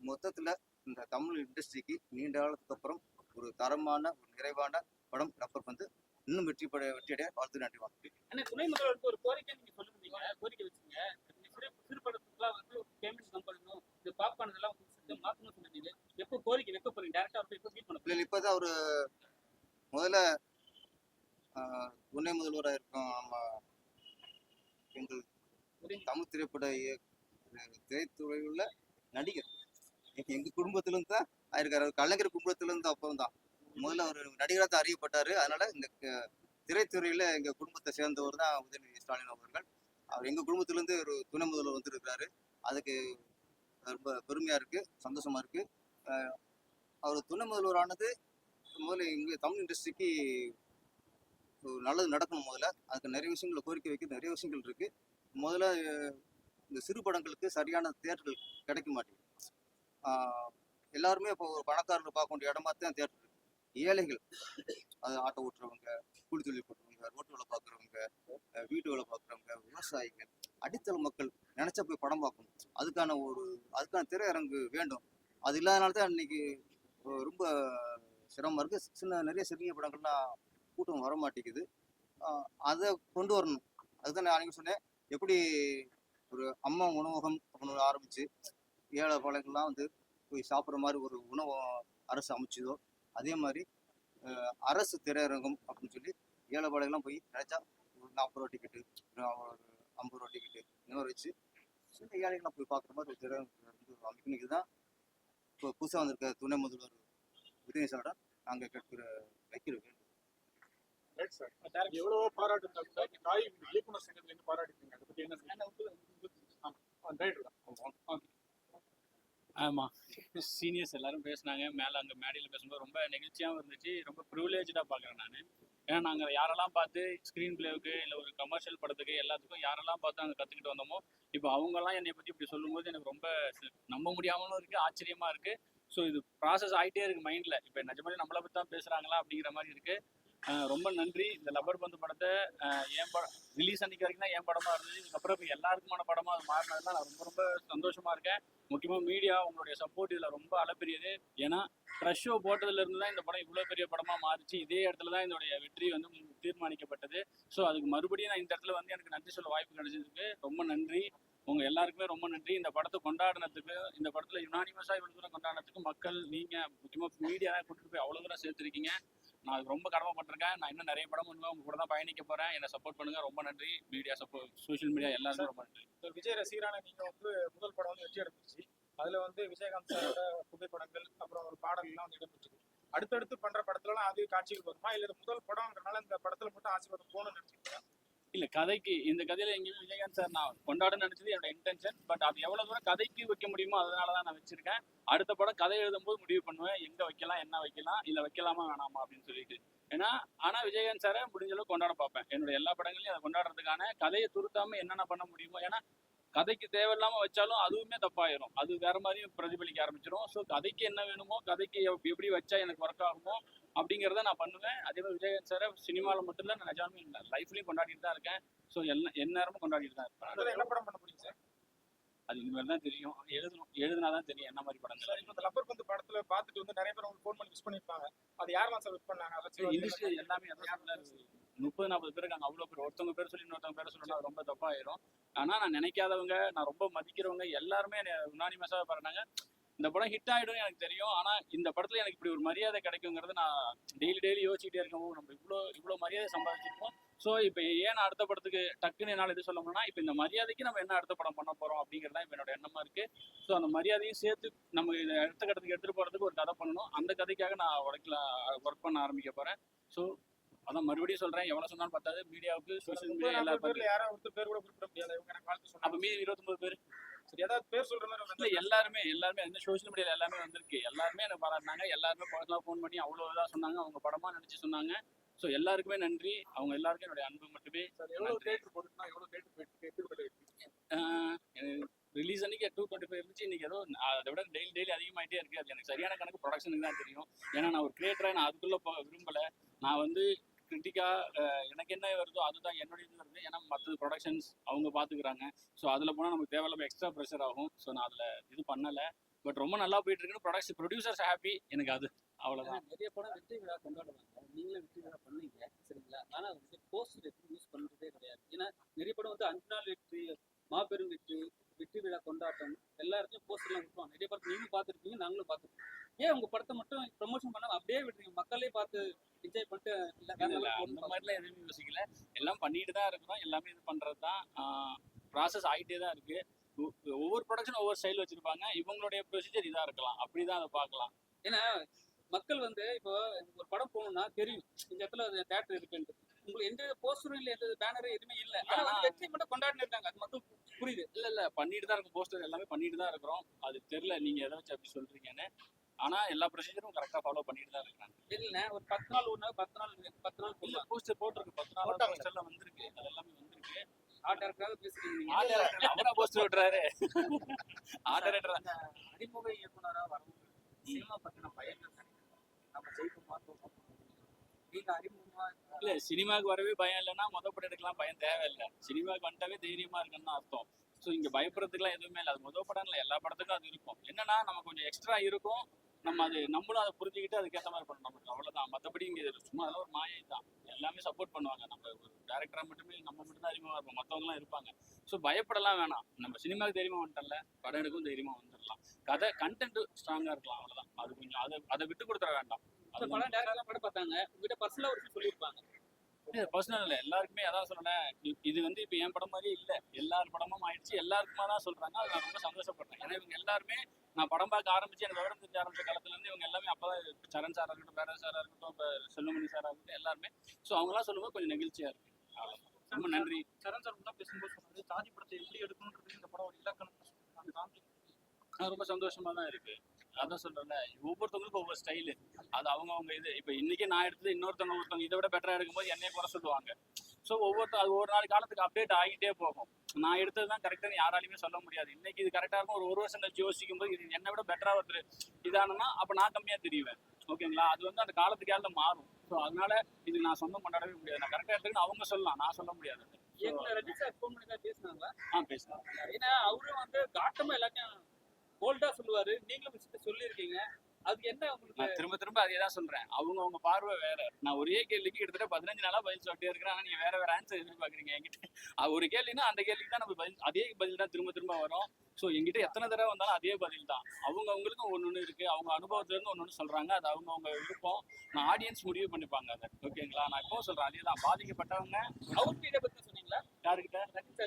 மொத்தத்தில் இந்த தமிழ் இண்டஸ்ட்ரிக்கு நீண்ட காலத்துக்கு அப்புறம் ஒரு தரமான ஒரு நிறைவான படம் ரப்பர் பந்து இன்னும் வெற்றி பட வெற்றியடைய வாழ்த்து நன்றி வாழ்த்து துணை முதல்வருக்கு ஒரு கோரிக்கை நீங்க சொல்லிருந்தீங்க கோரிக்கை வச்சீங்க. இந்த சிறு சிறு படத்துக்குலாம் வந்து பேமெண்ட் கம் பண்ணணும் இந்த பாப்கார்ன் இதெல்லாம் வந்து system மாத்தணும்னு சொல்லிருந்தீங்க எப்போ கோரிக்கை வைக்க போறீங்க? டேரக்டா வந்து எப்போ மீட் பண்ண இல்லை இப்போதான் ஒரு முதல்ல துணை முதல்வராக இருக்கோம். நம்ம எங்கள் தமிழ் திரைப்பட திரைத்துறையில் உள்ள நடிகர். எங்க- எங்க குடும்பத்திலிருந்து தான் ஆயிருக்காரு. அவர் கலைஞர் குடும்பத்திலிருந்து அப்புறம் தான். முதல்ல அவர் நடிகராக தான் அறியப்பட்டார். அதனால இந்த திரைத்துறையில் எங்கள் குடும்பத்தை சேர்ந்தவர் தான் உதயநிதி ஸ்டாலின் அவர்கள். அவர் எங்கள் குடும்பத்திலேருந்து ஒரு துணை முதல்வர் வந்திருக்கிறாரு. அதுக்கு ரொம்ப பெருமையாக இருக்குது சந்தோஷமாக இருக்குது அவர் துணை முதல்வர் ஆனது முதல்ல எங்கள் தமிழ் இண்டஸ்ட்ரிக்கு நல்லது நடக்கணும் முதல்ல. அதுக்கு நிறைய விஷயங்களை கோரிக்கை வைக்க நிறைய விஷயங்கள் இருக்குது முதல்ல இந்த சிறு படங்களுக்கு சரியான தேட்டர்கள் கிடைக்க மாட்டேங்குது. எல்லாருமே இப்போ ஒரு பணக்காரர்கள் பார்க்க வேண்டிய இடமா தான் தேட்டர் ஏழைகள். அது ஆட்டோ ஓட்டுறவங்க கூலி தொழில் போட்டுறவங்க ரோட்டு வேலை பார்க்குறவங்க வீட்டு வேலை பார்க்குறவங்க விவசாயிகள் அடித்தள மக்கள் நினைச்ச போய் படம் பார்க்கணும். அதுக்கான ஒரு அதுக்கான திரையரங்கு வேண்டும். அது இல்லாதனால தான் இன்னைக்கு ரொம்ப சிரமமா இருக்கு. சின்ன நிறைய சிறிய படங்கள்லாம் கூட்டம் வர மாட்டேங்குது. அதை கொண்டு வரணும். அதுதான் நான் அன்னைக்கு சொன்னேன். எப்படி ஒரு அம்மா உணவகம் அப்படின்னு ஆரம்பிச்சு ஏழை பழங்கள்லாம் வந்து போய் சாப்பிட்ற மாதிரி ஒரு உணவு அரசு அமைச்சதோ அதே மாதிரி அரசு திரையரங்கம் அப்படின்னு சொல்லி ஏழை பாளையங்கள்லாம் போய் நினைச்சா ஒரு நாற்பது ரூபா டிக்கெட்டு ஒரு ஐம்பது ரூபா டிக்கெட்டு இந்த மாதிரி வச்சு சின்ன ஏழைகள்லாம் போய் பார்க்குற மாதிரி ஒரு திரையரங்கம் அமைக்கணும் இதுதான். இப்போ புதுசாக வந்திருக்க துணை முதல்வர் உதயநிதி சாரிடம் நாங்கள் கேட்கிற வைக்கிற வேண்டும் ரைட் சார் எவ்வளவோ பாராட்டு இருந்தா கூட இந்த காய் இயக்குனர் சங்கத்துல இருந்து பாராட்டிருக்கீங்க அதை பத்தி என்ன நினைக்கிறீங்க? சீனியர்ஸ் எல்லாரும் பேசினாங்க. மேலே அங்கே மேடையில் பேசும்போது ரொம்ப நெகிழ்ச்சியாகவும் இருந்துச்சு. ரொம்ப ப்ரிவிலேஜாக பார்க்குறேன் நான். ஏன்னா நாங்கள் யாரெல்லாம் பார்த்து ஸ்க்ரீன் பிளேவுக்கு இல்லை ஒரு கமர்ஷியல் படத்துக்கு எல்லாத்துக்கும் யாரெல்லாம் பார்த்து நாங்கள் கற்றுக்கிட்டு வந்தோமோ இப்போ அவங்கெல்லாம் என்னை பற்றி இப்படி சொல்லும்போது எனக்கு ரொம்ப நம்ப முடியாமலும் இருக்குது ஆச்சரியமா இருக்குது ஸோ இது ப்ராசஸ் ஆகிட்டே இருக்குது மைண்டில் இப்போ நிஜமாலே நம்மளை பற்றி தான் பேசுகிறாங்களா அப்படிங்கிற மாதிரி இருக்கு. ரொம்ப நன்றி. இந்த லப்பர் பந்து படத்தை என் படம் ரிலீஸ் அன்னைக்கு வரைக்கும் தான் என் படமா இருந்தது. இதுக்கப்புறம் இப்போ எல்லாருக்குமான படமா அது மாறினதுல நான் ரொம்ப ரொம்ப சந்தோஷமா இருக்கேன். முக்கியமா மீடியா உங்களுடைய சப்போர்ட் இதுல ரொம்ப அளப்பெரியது. ஏன்னா ட்ரெஸ் ஷோ போட்டதுல இருந்து தான் இந்த படம் இவ்வளவு பெரிய படமா மாறிச்சு. இதே இடத்துல தான் இதோடைய வெற்றி வந்து தீர்மானிக்கப்பட்டது. ஸோ அதுக்கு மறுபடியும் நான் இந்த இடத்துல வந்து எனக்கு நன்றி சொல்ல வாய்ப்பு கிடைச்சதுக்கு ரொம்ப நன்றி. உங்க எல்லாருக்குமே ரொம்ப நன்றி. இந்த படத்தை கொண்டாடினதுக்கு இந்த படத்துல யுனானிமஸா இவ்வளவு தூரம் கொண்டாடினதுக்கு மக்கள் நீங்க முக்கியமா மீடியா கூட்டிட்டு போய் அவ்வளவு தூரம் சேர்த்திருக்கீங்க. நான் ரொம்ப கடமைப்பட்டிருக்கேன் நான் இன்னும் நிறைய படம் பண்ணுவேன். உங்க கூட தான் பயணிக்க போறேன். என்னை சப்போர்ட் பண்ணுங்க. ரொம்ப நன்றி. மீடியா சப்போர்ட் சோஷியல் மீடியா எல்லாருமே ரொம்ப நன்றி. விஜய் ரசிகரான நீங்க வந்து முதல் படம் வந்து வெற்றி எடுத்துச்சு அதுல வந்து விஜயகாந்த் சாரோட புகைப்படங்கள் அப்புறம் ஒரு பாடல் எல்லாம் வந்து இடம்பெற்றது. அடுத்தடுத்து பண்ற படத்துல எல்லாம் அது காட்சிகள் வருமா? இல்ல முதல் படம்ன்றனால இந்த படத்துல மட்டும் ஆசீர்வாதம் போகணும்னு நினைச்சிருக்கேன் இல்ல கதைக்கு இந்த கதையில எங்கேயுமே விஜயகாந்த் சார் நான் கொண்டாட நினைச்சது என்னோட இன்டென்ஷன் பட் அது எவ்வளவு தூரம் கதைக்கு வைக்க முடியுமோ அதனால தான் நான் வச்சிருக்கேன். அடுத்த படம் கதை எழுதும் போது முடிவு பண்ணுவேன். எங்க வைக்கலாம் என்ன வைக்கலாம் இல்ல வைக்கலாமா வேணாமா அப்படின்னு சொல்லிட்டு. ஏன்னா ஆனா விஜயகாந்த் சாரை முடிஞ்ச அளவுக்கு கொண்டாட பார்ப்பேன். என்னோட எல்லா படங்களையும் அதை கொண்டாடுறதுக்கான கதையை துருத்தாம என்னென்ன பண்ண முடியுமோ ஏன்னா கதைக்கு தேவையில்லாம வச்சாலும் அதுவுமே தப்பாயிரும். அது வேற மாதிரியும் பிரதிபலிக்க ஆரம்பிச்சிடும் ஸோ கதைக்கு என்ன வேணுமோ கதைக்கு எப்படி வச்சா எனக்கு ஒர்க் ஆகுமோ அப்படிங்கிறத நான் பண்ணுவேன். அதே மாதிரி விஜயகாந்த் சாரை சினிமாவில் மட்டும் இல்லை நான் நிஜாமே லைஃப்லையும் கொண்டாடிட்டு தான் இருக்கேன். ஸோ எல்லா எந்நேரமும் கொண்டாடிட்டு தான் இருப்பேன். என்ன படம் பண்ண முடியும் சார்? அது இனிமேல் தான் தெரியும். எழுதணும் எழுதுனா தான் தெரியும் என்ன மாதிரி படங்கள். சார் இப்போ இந்த லப்பர் பந்து படத்துல பார்த்துட்டு வந்து நிறைய பேர் உங்களுக்கு ஃபோன் பண்ணி விஷ் பண்ணிருப்பாங்க அது யாரெல்லாம் சார் விஷ் பண்ணாங்க? அதை இண்டஸ்ட்ரி எல்லாமே அதான். முப்பது நாற்பது பேர் இருக்காங்க. அவ்வளோ பேர். ஒருத்தவங்க பேர் சொல்லி இன்னொருத்தவங்க பேர் சொல்லணும் ரொம்ப தப்பாயிரும். ஆனா நான் நினைக்காதவங்க நான் ரொம்ப மதிக்கிறவங்க எல்லாருமே உனானிமஸாக பாருனாங்க இந்த படம் ஹிட் ஆயிடும் எனக்கு தெரியும். ஆனா இந்த படத்துல எனக்கு இப்படி ஒரு மரியாதை கிடைக்குங்கிறது நான் டெய்லி டெய்லி யோசிச்சுட்டே இருக்கோம் நம்ம இவ்வளோ இவ்வளோ மரியாதை சம்பாதிச்சிருக்கோம். ஸோ இப்போ ஏன் அடுத்த படத்துக்கு டக்குன்னு என்னால் இது சொல்ல முடியும்னா இப்போ இந்த மரியாதைக்கு நம்ம என்ன அடுத்த படம் பண்ண போறோம் அப்படிங்கிறது இப்போ என்னோட எண்ணமா இருக்கு. ஸோ அந்த மரியாதையும் சேர்த்து நம்ம இதை அடுத்த கட்டத்துக்கு எடுத்துட்டு போறதுக்கு ஒரு கதை பண்ணணும். அந்த கதைக்காக நான் உழைக்கல ஒர்க் பண்ண ஆரம்பிக்க போறேன். ஸோ அதான் மறுபடியும் சொல்றேன். எவ்வளவு சொன்னாலும் பத்தாது. மீடியாவுக்கு சோஷியல் முப்பது மீடியா எல்லா பேர்ல யாராவது பேர் கூட குறிப்பிட முடியாது. இவங்க எனக்கு வாழ்த்து அப்ப சொன்னாங்க மீதி இருபத்தொன்பது பேர்? சரி ஏதாவது பேர் சொல்ற மாதிரி ஒரு எல்லாருமே எல்லாருமே இந்த சோஷியல் மீடியால எல்லாமே வந்திருக்கு. எல்லாருமே எனக்கு பாராட்டினாங்க எல்லாருமே பர்சனலா ஃபோன் பண்ணி அவ்வளவு இதா சொன்னாங்க அவங்க படமா நினைச்சு சொன்னாங்க. ஸோ எல்லாருக்குமே நன்றி. அவங்க எல்லாருக்கும் என்னுடைய அன்பு மட்டுமே. சார் எவ்வளவு தேட்டர் போட்டுனா எவ்வளவு தேட்டர் போயிட்டு ரிலீஸ் அன்னைக்கு டூ டுவெண்ட்டி ஃபைவ் இருந்துச்சு இன்னைக்கு ஏதோ அதை விட டெய்லி டெய்லி அதிகமாயிட்டே இருக்கு. அது எனக்கு சரியான கணக்கு ப்ரொடக்ஷனுக்கு தான் தெரியும். ஏன்னா நான் ஒரு கிரியேட்டரா நான் அதுக்குள்ள போக விரும்பல. நான் வந்து கிரிட்டிக்காக எனக்கு என்ன வருதோ அதுதான் என்னுடைய இது வருது. ஏன்னா மற்ற ப்ரொடக்ஷன்ஸ் அவங்க பார்த்துக்கிறாங்க ஸோ அதில் போனால் நமக்கு தேவையில்லாம எக்ஸ்ட்ரா ப்ரெஷர் ஆகும். ஸோ நான் அதில் இது பண்ணலை. பட் ரொம்ப நல்லா போயிட்டு இருக்குன்னு ப்ரொடக்ஷன் ப்ரொடியூசர்ஸ் ஹாப்பி எனக்கு அது. அவ்வளோதான் நிறைய படம் வெற்றி விழா கொண்டாடுவாங்க. நீங்களும் வெற்றி விழா பண்ணீங்க சரிங்களா? ஆனால் வந்து போஸ்டர் எப்படி யூஸ் பண்ணுறதே கிடையாது. ஏன்னா நிறைய படம் வந்து அஞ்சு நாள் வெற்றி மாபெரும் வெற்றி வெற்றி விழா கொண்டாட்டம் எல்லாருக்கும் போஸ்டர்லாம் விட்டுருவாங்க. நிறைய படம் நீங்களும் பார்த்துருப்பீங்க நாங்களும் பார்த்துருப்போம். ஏன் உங்க படத்தை மட்டும் ப்ரமோஷன் பண்ணாம அப்படியே விட்டுறீங்க? மக்களே பார்த்து என்ஜாய் பண்ணிட்டு அந்த மாதிரிலாம் எதுவுமே யோசிக்கல. எல்லாம் பண்ணிட்டு தான் இருக்கிறோம் எல்லாமே இது பண்றது தான் ப்ராசஸ் ஆகிட்டே தான் இருக்கு. ஒவ்வொரு ப்ரொடக்ஷன் ஒவ்வொரு ஸ்டைல் வச்சிருப்பாங்க. இவங்களுடைய ப்ரொசீஜர் இதா இருக்கலாம். அப்படிதான் அதை பார்க்கலாம். ஏன்னா மக்கள் வந்து இப்போ ஒரு படம் போகணும்னா தெரியும். இந்த இடத்துல தேட்டர் இருக்குன்ட்டு. உங்களுக்கு எந்த போஸ்டரும் இல்ல எந்த பேனரும் எதுவுமே இல்ல. ஆனா வந்து வெற்றி மட்டும் கொண்டாடினு இருக்காங்க அது மட்டும் புரியுது. இல்ல இல்ல. பண்ணிட்டு தான் இருக்கும். போஸ்டர் எல்லாமே பண்ணிட்டு தான் இருக்கிறோம். அது தெரியல. நீங்க எதை வச்சு அப்படி சொல்றீங்கன்னு. ஆனா எல்லா ப்ரொசீஜரும் கரெக்டா ஃபாலோ பண்ணிட்டு தான் இருக்காங்க. இல்ல ஒரு பத்து நாள் ஒண்ணு பத்து நாள் பத்து நாள் இல்ல போஸ்டர் போட்டிருக்கு. பத்து நாள் போட்டாங்க. போஸ்டர்ல வந்திருக்கு. அது எல்லாமே வந்திருக்கு. ஆர்ட் டேரக்டராக பேசுறீங்க நீங்க. ஆர்ட் டைரக்டர் அவரா போஸ்டர் விட்டுறாரு. ஆர்ட் டைரக்டர் அறிமுக இயக்குனரா வரவங்க சினிமா பத்தின பயங்கள் நம்ம ஜெயிக்குமா தோக்கமா நீங்க அறிமுகமா இல்ல சினிமாவுக்கு வரவே பயம் இல்லைன்னா மொத படம் எடுக்கலாம் பயம் தேவையில்லை. சினிமாவுக்கு வந்துட்டாவே தைரியமா இருக்குன்னு அர்த்தம். ஸோ இங்க பயப்படுறதுக்குலாம் எதுவுமே இல்லை. அது மொதல் படம் இல்லை எல்லா படத்துக்கும் அது இருக்கும். என்னன்னா நம்ம கொஞ்சம் எக்ஸ்ட்ரா இருக்கும். நம்ம அது நம்மளும் அதை புரிஞ்சுக்கிட்டு அதுக்கேற்ற மாதிரி பண்ணணும். நமக்கு அவ்வளவுதான். மற்றபடி இங்க சும்மா அதெல்லாம் ஒரு மாயை தான். எல்லாமே சப்போர்ட் பண்ணுவாங்க. நம்ம ஒரு டேரக்டரா மட்டுமே நம்ம மட்டும் தான் அறிமுகமா இருப்போம். மற்றவங்களாம் இருப்பாங்க. ஸோ பயப்படலாம் வேணாம். நம்ம சினிமாவுக்கு தைரியமா வந்துட்டல படம் எடுக்கும் தைரியமா வந்துடலாம். கதை கண்டென்ட் ஸ்ட்ராங்கா இருக்கலாம். அவ்வளவுதான். அது கொஞ்சம் அதை அதை விட்டு கொடுத்துட வேண்டாம். படம் டேரக்டா படம் பார்த்தாங்க. உங்ககிட்ட பர்சனலா ஒரு சொல்லியிருப்பாங்க. பர்சனல் இல்லை. எல்லாருக்குமே அதான் சொல்றேன் இ- இது வந்து இப்போ என் படம் மாதிரி இல்லை. எல்லார் படமும் ஆயிடுச்சு. எல்லாருக்குமா தான் சொல்றாங்க. அது நான் ரொம்ப சந்தோஷப்படுறேன். ஏன்னா இவங்க எல்லாருமே நான் படம் பார்க்க ஆரம்பிச்சு எனக்கு விவரம் தெரிஞ்ச ஆரம்பிச்ச காலத்துல இருந்து இவங்க எல்லாமே அப்பதான் சரண் சாரா இருக்கட்டும் பேரா சாரா இருக்கட்டும் இப்போ செல்லுமணி சாரா இருக்கட்டும் எல்லாருமே. ஸோ அவங்களாம் சொல்லும்போது கொஞ்சம் நெகிழ்ச்சியா இருக்கு. ரொம்ப நன்றி. சரண் சார் தான் பேசும்போது சொன்னாரு ஜாதி படத்தை எப்படி எடுக்கணுன்றது இந்த படம் ஒரு இலக்கணம் ரொம்ப சந்தோஷமா தான் இருக்கு. அதான் சொல்றேன்ல ஒவ்வொருத்தவங்களுக்கும் ஒவ்வொரு ஸ்டைலு அது அவங்க அவங்க இது. இப்போ இன்னைக்கு நான் எடுத்தது இன்னொருத்தவங்க ஒருத்தவங்க இதை விட பெட்டரா எடுக்கும்போது என்னைய குறை சொல்லுவாங்க. ஸோ ஒவ்வொருத்தர் அது ஒரு நாள் காலத்துக்கு அப்டேட் ஆகிட்டே போகும். நான் எடுத்தது தான் கரெக்டாக யாராலையுமே சொல்ல முடியாது. இன்னைக்கு இது கரெக்டாக இருக்கும். ஒரு ஒரு வருஷம் கழிச்சு யோசிக்கும் போது இது என்னை விட பெட்டரா ஒருத்தர் இதானனா அப்போ நான் கம்மியா தெரியுவேன் ஓகேங்களா? அது வந்து அந்த காலத்துக்கு காலத்துல மாறும். ஸோ அதனால இது நான் சொந்தம் கொண்டாடவே முடியாது. நான் கரெக்டாக எடுத்துக்கணும் அவங்க சொல்லலாம். நான் சொல்ல முடியாது. ஆ பேசுறேன் ஏன்னா அவரும் வந்து காட்டமா எல்லாத்தையும் போல்டா சொல்லுவாரு. நீங்களும் விஷயத்த சொல்லியிருக்கீங்க. அதுக்கு என்ன நான் திரும்ப திரும்ப அதே தான் சொல்றேன். அவங்க அவங்க பார்வை வேற. நான் ஒரே கேள்விக்கு கிட்டத்தட்ட பதினஞ்சு நாளா பதில் சொல்லிட்டே இருக்கிறேன். ஆனா நீங்க வேற வேற ஆன்சர் எதிர்பார்க்குறீங்க என்கிட்ட. ஒரு கேள்வினா அந்த கேள்விக்கு தான் நம்ம பதில் அதே பதில் தான் திரும்ப திரும்ப வரும். ஸோ எங்கிட்ட எத்தனை தடவை வந்தாலும் அதே பதில் தான். அவங்க அவங்களுக்கும் ஒன்று ஒன்று இருக்கு. அவங்க அனுபவத்துல இருந்து ஒன்று ஒன்று சொல்றாங்க. அது அவங்க அவங்க விருப்பம். நான் ஆடியன்ஸ் முடிவு பண்ணிப்பாங்க அதை. ஓகேங்களா நான் இப்போ சொல்றேன். அதே தான். பாதிக்கப்பட்டவங்க அவங்க பற்றி சொல்லுவாங்க சொன்னீங்களா யாருக்கிட்ட?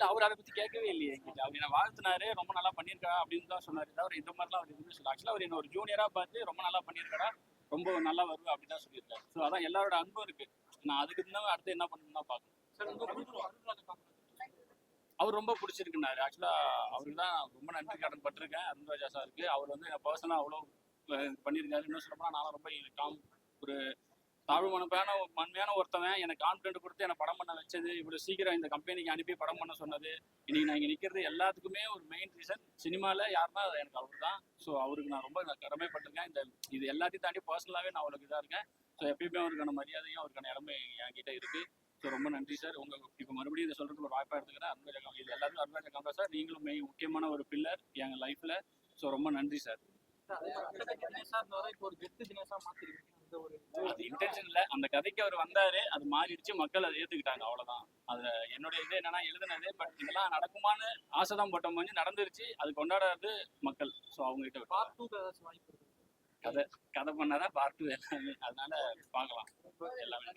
அவர் அதை பத்தி கேட்கவே இல்லையே அவர் என்ன வாழ்த்தினாரு ரொம்ப நல்லா பண்ணியிருக்கா அப்படின்னு தான் சொன்னாரு. தவிர இந்த மாதிரிலாம் அவர் எதுவுமே சொல்ல ஆக்சுவலாக அவர் என்ன ஒரு ஜூனியரா பார்த்து ரொம்ப நல்லா பண்ணியிருக்கடா ரொம்ப நல்லா வருவா அப்படின்னு தான் சொல்லியிருக்காரு. ஸோ அதான் எல்லாரோட அன்பும் இருக்கு. நான் அதுக்கு தான் அடுத்து என்ன பண்ணணும்னு தான் பார்க்கணும். சார் அவர் ரொம்ப பிடிச்சிருக்குனாரு. ஆக்சுவலா அவருக்கு தான் ரொம்ப நன்றி கடன் பட்டிருக்கேன். அருண்ராஜா சாருக்கு அவர் வந்து என்ன பர்சனலாக அவ்வளோ அஹ், பண்ணியிருக்காரு. இன்னும் சொல்ல போனா நானும் ரொம்ப காம் ஒரு தாழ்வு மனப்பான மண்மையான ஒருத்தவன் எனக்கு கான்ஃபிடென்ட் கொடுத்து என்னை படம் பண்ண வச்சது இவ்வளோ சீக்கிரம் இந்த கம்பெனிக்கு அனுப்பி படம் பண்ண சொன்னது இன்னைக்கு நான் இங்கே நிற்கிறது எல்லாத்துக்குமே ஒரு மெயின் ரீசன் சினிமாவில் யாருன்னா அது எனக்கு அவர் தான் ஸோ அவருக்கு நான் ரொம்ப நான் கடமைப்பட்டிருக்கேன் இந்த இது எல்லாத்தையும் தாண்டி பர்சனலாகவே நான் அவருக்கு இதாக இருக்கேன் ஸோ எப்பயுமே அவருக்கான மரியாதையும் அவருக்கான இடமே என்கிட்ட இருக்கு ஸோ ரொம்ப நன்றி சார் உங்க இப்போ மறுபடியும் இதை சொல்றதுக்கு ஒரு வாய்ப்பாக எடுத்துக்கிறேன் அருண்ராஜா இது எல்லாரும் அருண்ராஜா காமரா சார் நீங்களும் மெயின் முக்கியமான ஒரு பில்லர் எங்கள் லைஃப்ல ஸோ ரொம்ப நன்றி சார் இப்போ ஒரு கெத்து தினேஷா மாத்திருக்கீங்க அது இன்டென்ஷன் இல்லை. அந்த கதைக்கு அவர் வந்தாரு. அது மாறிடுச்சு. மக்கள் அதை ஏத்துக்கிட்டாங்க. அவ்வளவுதான். அது என்னுடைய இது என்னன்னா எழுதுனது பட் இதெல்லாம் நடக்குமான்னு ஆசை தான் போட்ட மாதிரி நடந்துருச்சு. அது கொண்டாடுறது மக்கள். ஸோ அவங்க கிட்ட பார்ட் டூ இருக்கு கதை பண்ணாதான் பார்ட் டூ எல்லாமே. அதனால பார்க்கலாம். எல்லாமே